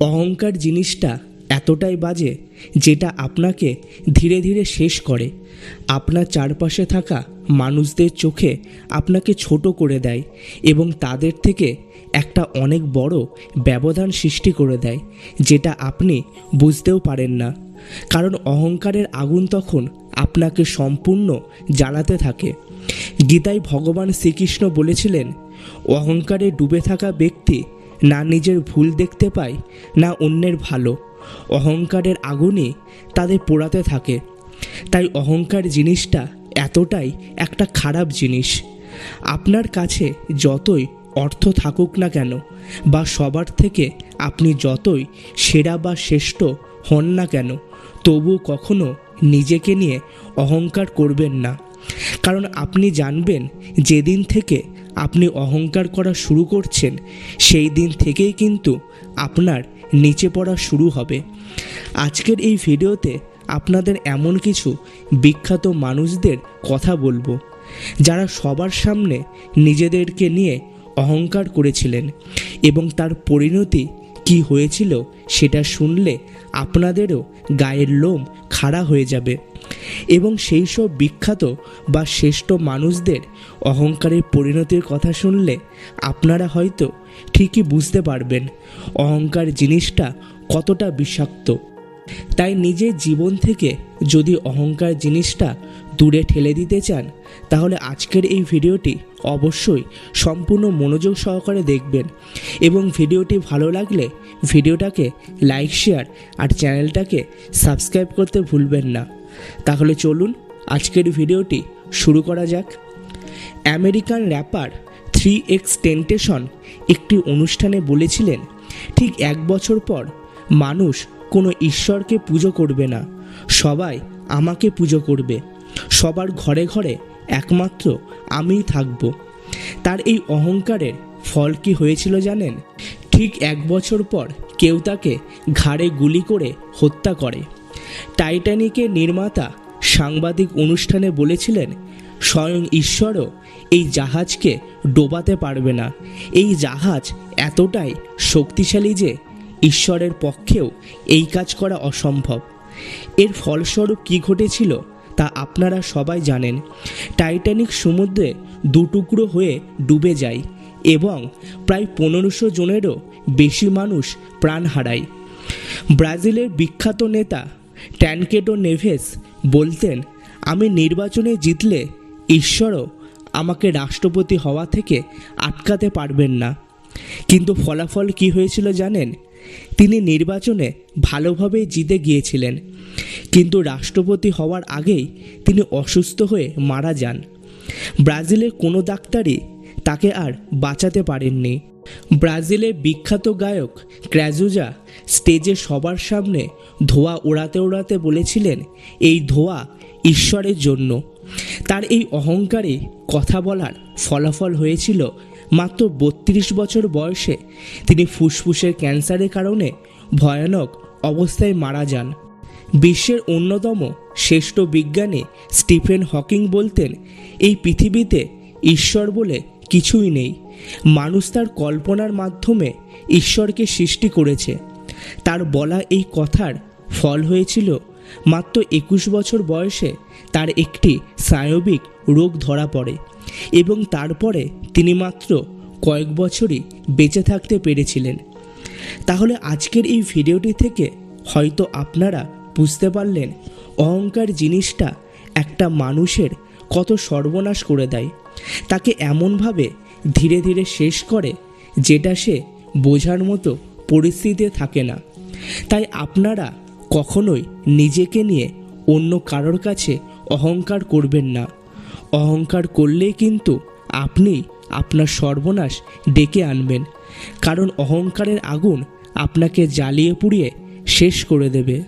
অহংকার জিনিসটা এতটাই বাজে যেটা আপনাকে ধীরে ধীরে শেষ করে। আপনার চারপাশে থাকা মানুষদের চোখে আপনাকে ছোট করে দেয় এবং তাদের থেকে একটা অনেক বড় ব্যবধান সৃষ্টি করে দেয় যেটা আপনি বুঝতেও পারেন না। কারণ অহংকারের আগুন তখন আপনাকে সম্পূর্ণ জ্বালাতে থাকে। গীতায় ভগবান শ্রীকৃষ্ণ বলেছিলেন, অহংকারে ডুবে থাকা ব্যক্তি না নিজের ভুল দেখতে পায় না অন্যের ভালো। অহংকারের আগুনই তাদের পোড়াতে থাকে। তাই অহংকার জিনিসটা এতটাই একটা খারাপ জিনিস। আপনার কাছে যতই অর্থ থাকুক না কেন, বা সবার থেকে আপনি যতই সেরা বা শ্রেষ্ঠ হন না কেন, তবু কখনো নিজেকে নিয়ে অহংকার করবেন না। কারণ আপনি জানবেন, যেদিন থেকে আপনি অহংকার করা শুরু করছেন, সেই দিন থেকেই কিন্তু আপনার নিচে পড়া শুরু হবে। আজকের এই ভিডিওতে আপনাদের এমন কিছু বিখ্যাত মানুষদের কথা বলব, যারা সবার সামনে নিজেদেরকে নিয়ে অহংকার করেছিলেন এবং তার পরিণতি কি হয়েছিল সেটা শুনলে আপনাদেরও গায়ের লোম খাড়া হয়ে যাবে। এবং সেই সব বিখ্যাত বা শ্রেষ্ঠ মানুষদের অহংকারের পরিণতির কথা শুনলে আপনারা হয়তো ঠিকই বুঝতে পারবেন অহংকার জিনিসটা কতটা বিষাক্ত। তাই নিজের জীবন থেকে যদি অহংকার জিনিসটা দূরে ঠেলে দিতে চান, তাহলে আজকের এই ভিডিওটি অবশ্যই সম্পূর্ণ মনোযোগ সহকারে দেখবেন এবং ভিডিওটি ভালো লাগলে ভিডিওটাকে লাইক, শেয়ার আর চ্যানেলটাকে সাবস্ক্রাইব করতে ভুলবেন না। তাহলে চলুন আজকের ভিডিওটি শুরু করা যাক। American rapper three X Tentacion একটি অনুষ্ঠানে বলেছিলেন, ঠিক এক বছর পর মানুষ কোনো ঈশ্বরকে পুজো করবে না, সবাই আমাকে পুজো করবে, সবার ঘরে ঘরে একমাত্র আমিই থাকব। তার এই অহংকারের ফল কি হয়েছিল জানেন? ঠিক এক বছর পর কেউ তাকে ঘাড়ে গুলি করে হত্যা করে। টাইটানিকের নির্মাতা সাংবাদিক অনুষ্ঠানে বলেছিলেন, স্বয়ং ঈশ্বরও এই জাহাজকে ডোবাতে পারবে না। এই জাহাজ এতটাই শক্তিশালী যে ঈশ্বরের পক্ষেও এই কাজ করা অসম্ভব। এর ফলস্বরূপ কী ঘটেছিল তা আপনারা সবাই জানেন। টাইটানিক সমুদ্রে দুটুকরো হয়ে ডুবে যায় এবং প্রায় পনেরোশো জনেরও বেশি মানুষ প্রাণ হারায়। ব্রাজিলের বিখ্যাত নেতা ট্যানকেটো নেভেস বলতেন, আমি নির্বাচনে জিতলে ঈশ্বরও আমাকে রাষ্ট্রপতি হওয়া থেকে আটকাতে পারবেন না। কিন্তু ফলাফল কি হয়েছিল জানেন? তিনি নির্বাচনে ভালোভাবেই জিতে গিয়েছিলেন। কিন্তু রাষ্ট্রপতি হওয়ার আগেই তিনি অসুস্থ হয়ে মারা যান। ব্রাজিলের কোনো ডাক্তারই তাকে আর বাঁচাতে পারেননি। ব্রাজিলের বিখ্যাত গায়ক ক্র্যাজুজা স্টেজে সবার সামনে ধোয়া ওড়াতে ওড়াতে বলেছিলেন, এই ধোয়া ঈশ্বরের জন্য। তার এই অহংকারে কথা বলার ফলাফল হয়েছিল মাত্র বত্রিশ বছর বয়সে তিনি ফুসফুসের ক্যান্সারের কারণে ভয়ানক অবস্থায় মারা যান। বিশ্বের অন্যতম শ্রেষ্ঠ বিজ্ঞানী স্টিফেন হকিং বলতেন, এই পৃথিবীতে ঈশ্বর বলে কিছুই নেই। মানুষ তার কল্পনার মাধ্যমে ঈশ্বরকে সৃষ্টি করেছে। তার বলা এই কথার ফল হয়েছিল, মাত্র একুশ বছর বয়সে তার একটি স্নায়বিক রোগ ধরা পড়ে এবং তারপরে তিনি মাত্র কয়েক বছরই বেঁচে থাকতে পেরেছিলেন। তাহলে আজকের এই ভিডিওটি থেকে হয়তো আপনারা বুঝতে পারলেন, অহংকার জিনিসটা একটা মানুষের কত সর্বনাশ করে দেয়। তাকে এমনভাবে ধীরে ধীরে শেষ করে যেটা সে বোঝার মতো পরিস্থিতিতে থাকে না। তাই আপনারা কখনোই নিজেকে নিয়ে অন্য কারোর কাছে অহংকার করবেন না। অহংকার করলেই কিন্তু আপনি আপনার সর্বনাশ ডেকে আনবেন। কারণ অহংকারের আগুন আপনাকে জ্বালিয়ে পুড়িয়ে শেষ করে দেবে।